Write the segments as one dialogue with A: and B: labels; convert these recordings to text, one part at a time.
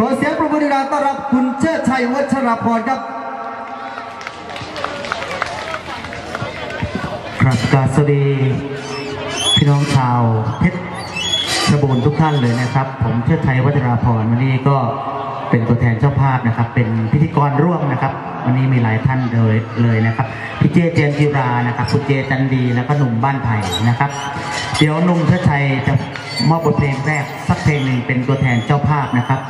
A: ขอเสียงประมือดังต้อนรับคุณเชิดชัยวัชรพรครับ
B: ครับกาสวัสดีพี่น้องชาวเพชรชบูรณ์ทุกท่านเลยนะครับ ผมเชิดไทยวัฒนาพรวันนี้ก็เป็นตัวแทนเจ้าภาพนะครับ เป็นพิธีกรร่วมนะครับ วันนี้มีหลายท่านเลยเลยนะครับพี่เจเจนจิรานะครับคุณเจจันดีแล้วก็หนุ่มบ้านไผ่นะครับ เดี๋ยวหนุ่มเชิดไทยจะมอบบทเพลงแรกสักเพลงหนึ่งเป็นตัวแทนเจ้าภาพนะครับ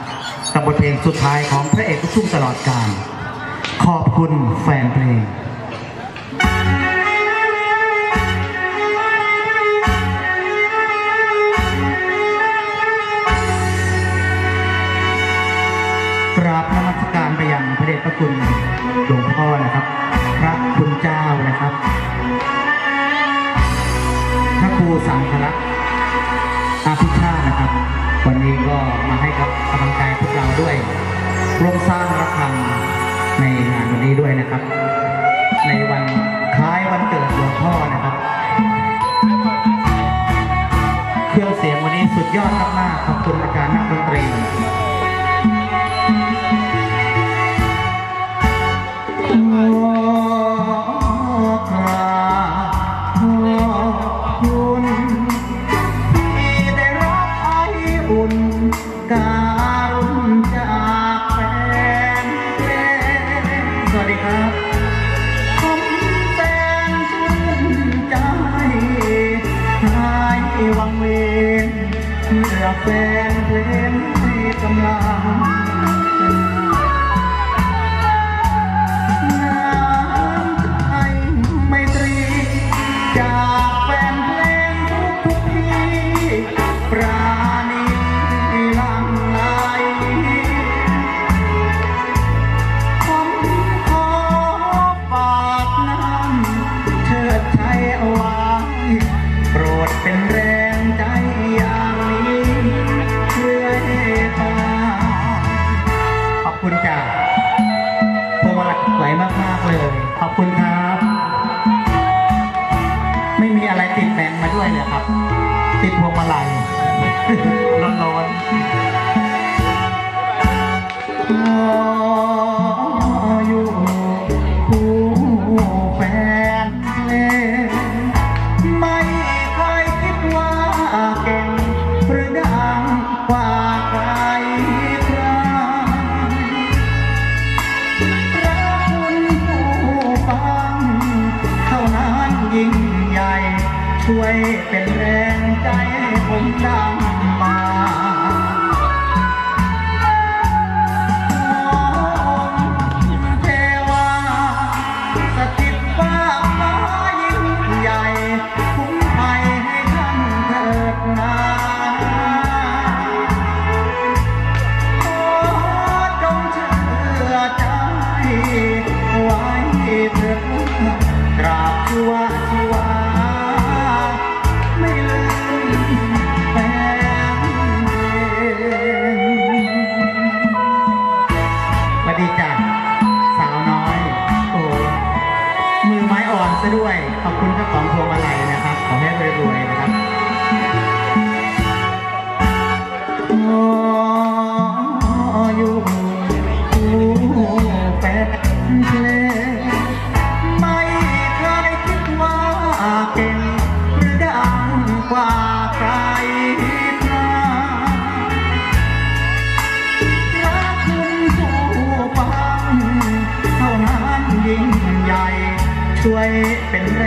B: กับบทเพลงสุดท้ายของพระเอกลูกทุ่งตลอดกาลขอบคุณแฟนเพลงกราบนมัสการไปยังพระเดชพระคุณหลวงพ่อนะครับ พระคุณเจ้านะครับ ร่วมสร้างระทำในงานวันนี้ด้วยนะครับ ในวันคล้ายวันเกิดหลวงพ่อนะครับ เครื่องเสียงวันนี้สุดยอดมากๆขอบคุณอาจารย์นักดนตรี
A: นเพลงให้กำลังน้ำใจไม่ตรี จากแฟนเพลงทุกทุกๆที่ปราณีหลังไหลผมขอฝากน้ำเชิดใจเอาไว้ โปรดเป็นแรง ติดพวงมาลัยร้อนๆ เก่งหรือดังกว่าใครรักคุณผู้ฟังเท่านั้นยิ่งใหญ่ ช่วยเป็นแร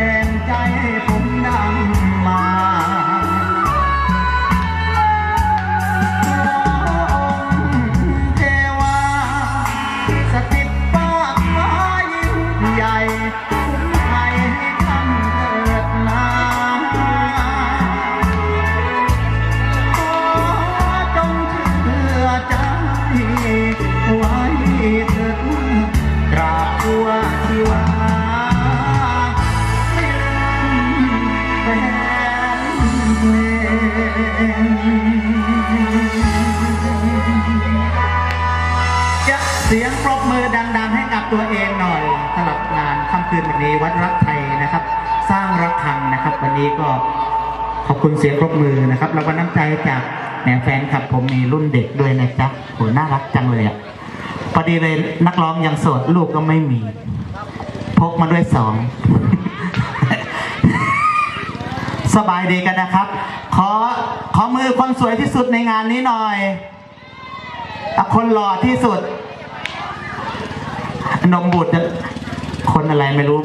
A: สียงปรบมือดังๆ ให้กับตัวเองหน่อยสำหรับงานค่ำคืนวันนี้วัดรักไทยนะครับ สร้างรักทังนะครับ วันนี้ก็ขอบคุณเสียงปรบมือนะครับ แล้วก็น้ำใจจากแหมแฟนคลับผมมีรุ่นเด็กด้วยนะจ๊ะโหน่ารักจังเลยอะพอดีเลยนักร้องยังโสดลูกก็ไม่มี พกมาด้วยสองสบายดีกันนะครับ ขอขอมือคนสวยที่สุดในงานนี้หน่อยคนหล่อที่สุด นมบูดจะคนอะไรไม่รู้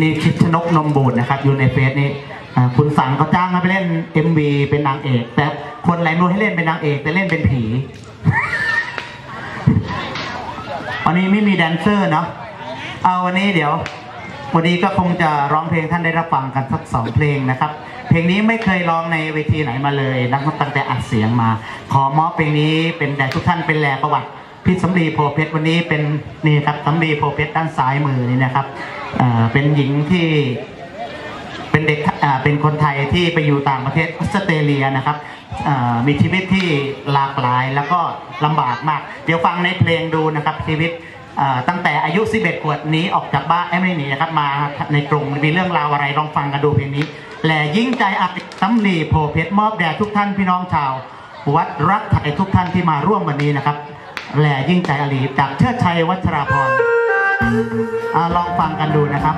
A: นี่คิดชนกนมบูดนะครับ อยู่ในเฟซนี้อ่คุณสังเขาจ้างมาไปเล่น MV เป็นนางเอก แต่คนอะไรไม่รู้ให้เล่นเป็นนางเอก แต่เล่นเป็นผีวันนี้ไม่มีแดนเซอร์เนาะเอาวันนี้เดี๋ยว วันนี้ก็คงจะร้องเพลงท่านได้รับฟังกันสักสองเพลงนะครับ เพลงนี้ไม่เคยร้องในเวทีไหนมาเลยนักตั้งแต่อัดเสียงมา ขอมอบเพลงนี้เป็นแด่ทุกท่านเป็นแหลประวัติ พี่สำลีโพเพชรวันนี้เป็นนี่ครับสำลีโพเพชรด้านซ้ายมือนี่นะครับเป็นหญิงที่เป็นเด็กเป็นคนไทยที่ไปอยู่ต่างประเทศออสเตรเลียนะครับมีชีวิตที่หลากหลายแล้วก็ลำบากมาก เดี๋ยวฟังในเพลงดูนะครับชีวิตตั้งแต่อายุ 11 ขวบหนี้ออกจากบ้านเอ้ยไม่หนีนะครับมาในกรุงมีเรื่องราวอะไรลองฟังกันดูเพลงนี้ แหล่ยิ่งใจอักตำลีโพเพชรมอบแด่ทุกท่านพี่น้องชาว วัดรักไทยทุกท่านที่มาร่วมวันนี้นะครับ แหล่ยิ่งใจอลีจากเชิดชัยวัชราพรลองฟังกันดูนะครับ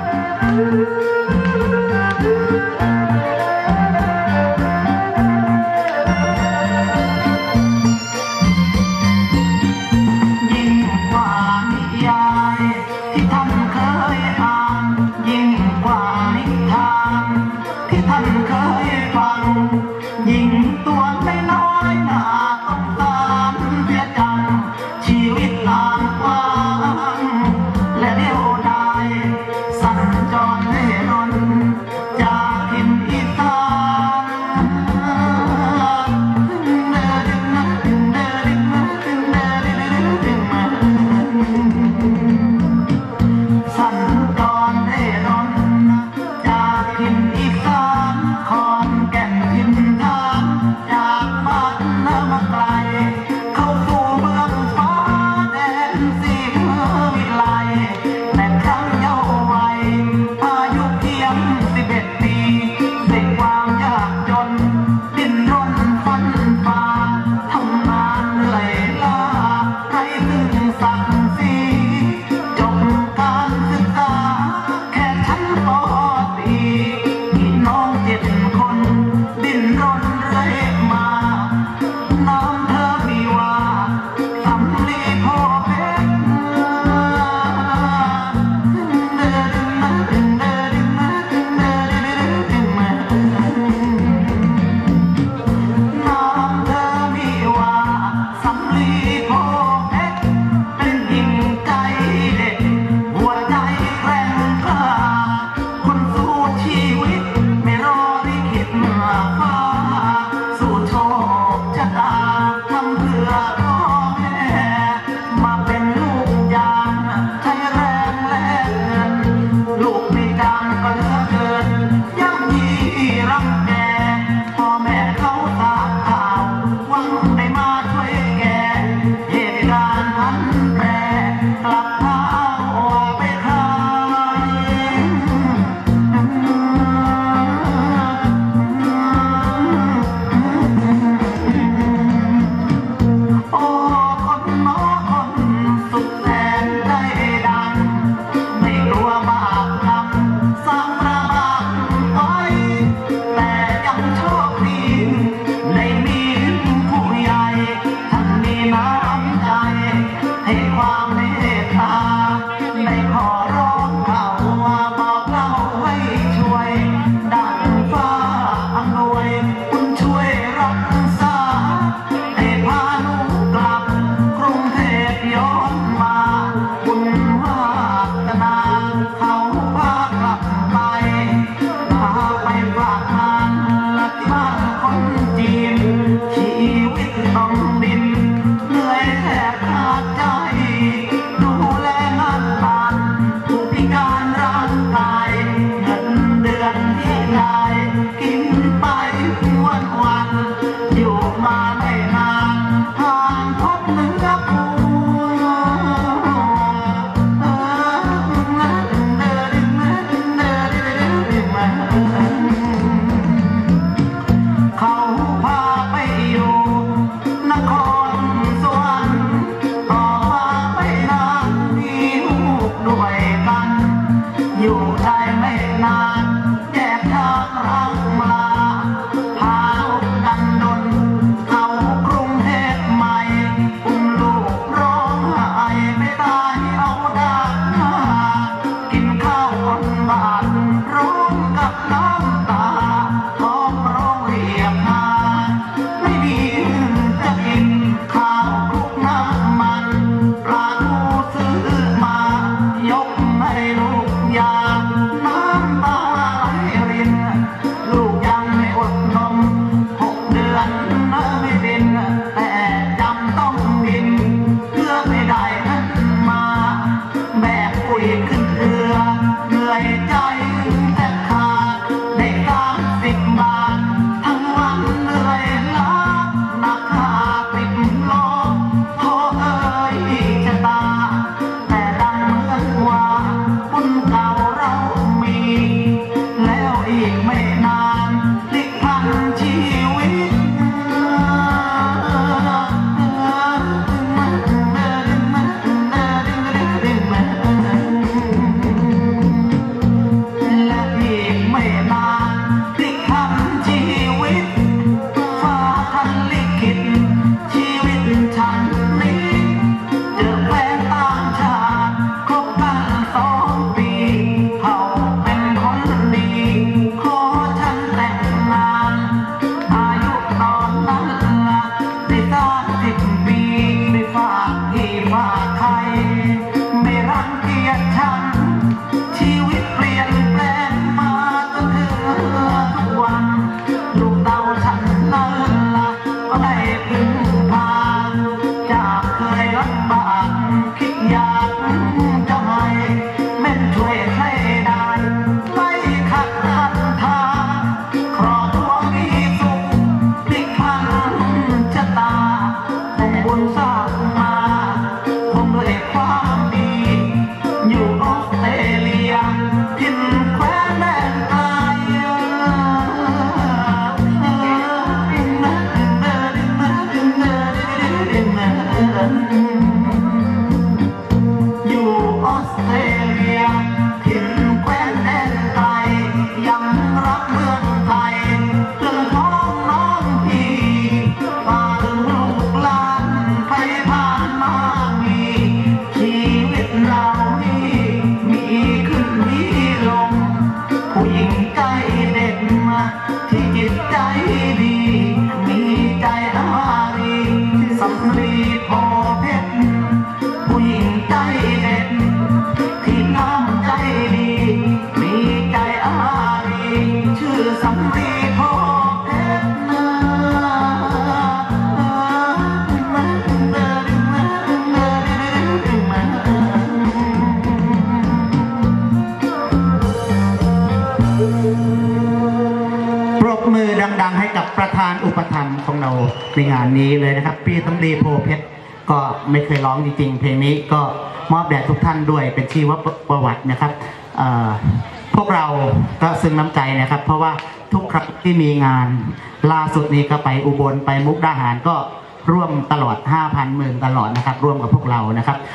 A: อ กั
C: บประ
A: ธานอุปถัมภ์ของเราในงานนี้เลยนะครับ พี่สำลีโพเพชรก็ไม่เคยร้องจริงๆ เพลงนี้ก็มอบแด่ทุกท่านด้วยเป็นชีวประวัตินะครับพวกเราก็ซึ้งน้ำใจนะครับ เพราะว่าทุกครั้งที่มีงานล่าสุดนี้ก็ไปอุบลไปมุกดาหารก็ร่วมตลอด 5,000หมื่นตลอดนะครับ ร่วมกับพวกเรานะครับ